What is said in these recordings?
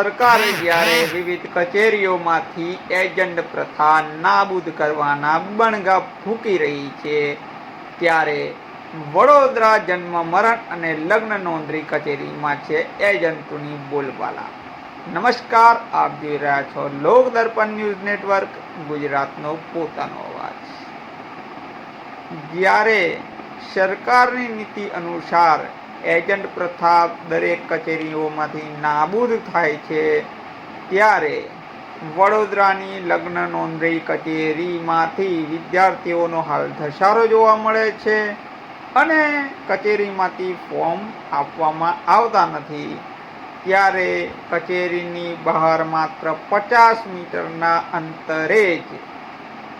સરકારે જ્યારે વિવિધ કચેરીઓમાંથી એજન્ટ પ્રથા નાબૂદ કરવાના બણગા ફૂંકી રહી છે, ત્યારે વડોદરા જન્મ, મરણ અને લગ્ન નોંધણી કચેરીમાં છે એજન્ટોની બોલબાલા. નમસ્કાર, આપ જોઈ રહ્યા છો લોક દર્પણ ન્યૂઝ નેટવર્ક, ગુજરાતનો પોતાનો અવાજ. જ્યારે સરકારની નીતિ અનુસાર એજન્ટ પ્રથા દરેક કચેરીઓમાંથી નાબૂદ થાય છે ત્યારે વડોદરાની લગ્ન નોંધણી કચેરીમાંથી વિદ્યાર્થીઓનો હાલ ધસારો જોવા મળે છે અને કચેરીમાંથી ફોર્મ આપવામાં આવતા નથી. ત્યારે કચેરીની બહાર માત્ર પચાસ મીટરના અંતરે જ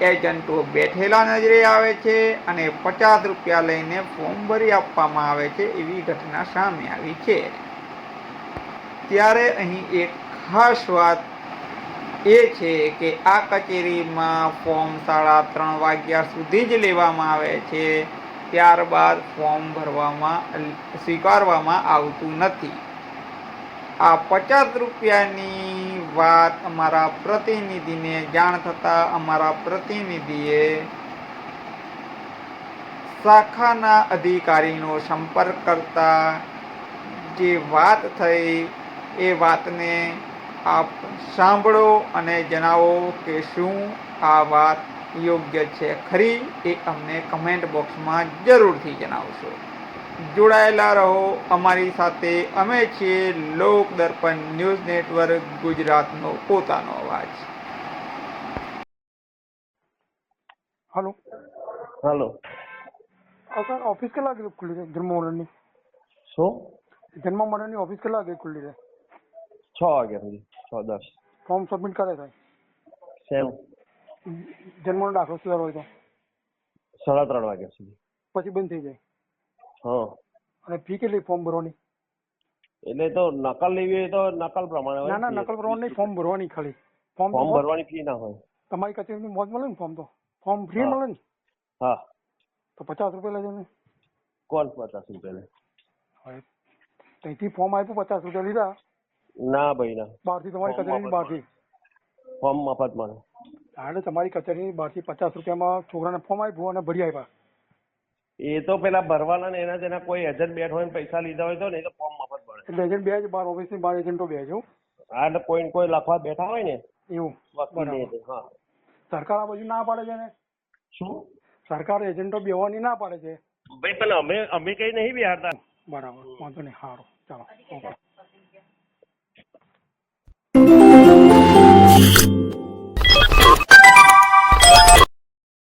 એજન્ટો બેઠેલા નજરે આવે છે અને પચાસ રૂપિયા લઈને ફોર્મ ભરી આપવામાં આવે છે એવી ઘટના સામે આવી છે. ત્યારે અહીં એક ખાસ વાત એ છે કે આ કચેરીમાં ફોર્મ સાડા ત્રણ વાગ્યા સુધી જ લેવામાં આવે છે. ત્યારબાદ ફોર્મ ભરવામાં સ્વીકારવામાં આવતું નથી. આ પચાસ રૂપિયાની વાત અમારા પ્રતિનિધિને જાણ થતાં અમારા પ્રતિનિધિએ શાખાના અધિકારીનો સંપર્ક કરતા જે વાત થઈ એ વાતને આપ સાંભળો અને જણાવો કે શું આ વાત યોગ્ય છે. ખરી એ અમને કમેન્ટ બોક્સમાં જરૂરથી જણાવશો. જોડાયેલા રહો. અમારી સાથે અમે છીએ લોક દર્પણ ન્યૂઝ નેટવર્ક ગુજરાતનો પોતાનો અવાજ. હલો હલો હા સર ઓફિસ કેટલા વાગે ખુલ્લી છે જન્મ મરણની? શું? જન્મ મરણની ઓફિસ કેટલા વાગે ખુલ્લી છે છ વાગ્યા સુધી. છ દસ. ફોર્મ સબમિટ કરે થાય સેવ જન્મનો દાખલો સિવાય હોય તો? સાડા ત્રણ વાગ્યા સુધી. પછી બંધ થઈ જાય? અને ફી કેટલી ફોર્મ ભરવાની? એટલે તો નકલ લેવી હોય તો નકલ પ્રમાણે હોય. ના ના નકલ પ્રમાણે નહીં ફોર્મ ભરવાની ખાલી. ફોર્મ ફોર્મ ભરવાની ફી ના હોય. તમારી કચેરીની મોજ મળે ને ફોર્મ તો? ફોર્મ ફ્રી મળે ને? હા. તો પચાસ રૂપિયા લેજો ને. કોણ પચાસ રૂપિયા લે? ત્યાંથી ફોર્મ આપ્યું પચાસ રૂપિયા લીધા. ના ભાઈ ના. બહારથી તમારી કચેરીની બહારથી. ફોર્મ મફત મળે. હા એટલે તમારી કચેરીની બહારથી પચાસ રૂપિયામાં છોકરાને ફોર્મ આપ્યું અને ભરી આપ્યા. એ તો પેલા ભરવાના ને એના તેના કોઈ એજન્ટ બેઠ હોય ને પૈસા લીધા હોય તો નહીં તો ફોર્મ મફત ભરે. એટલે એજન્ટ બે જ બાર ઓફિસની બાર એજન્ટો બે છે હા. એટલે કોઈ કોઈ લખવા બેઠા હોય ને એવું હા. સરકાર આ બધું ના પાડે છે ને શું? સરકાર એજન્ટો બેવાની ના પાડે છે? ભાઈ પણ અમે અમે કઈ નહીં બિહારતા. બરાબર વાંધો નહીં સારું ચાલો ઓકે.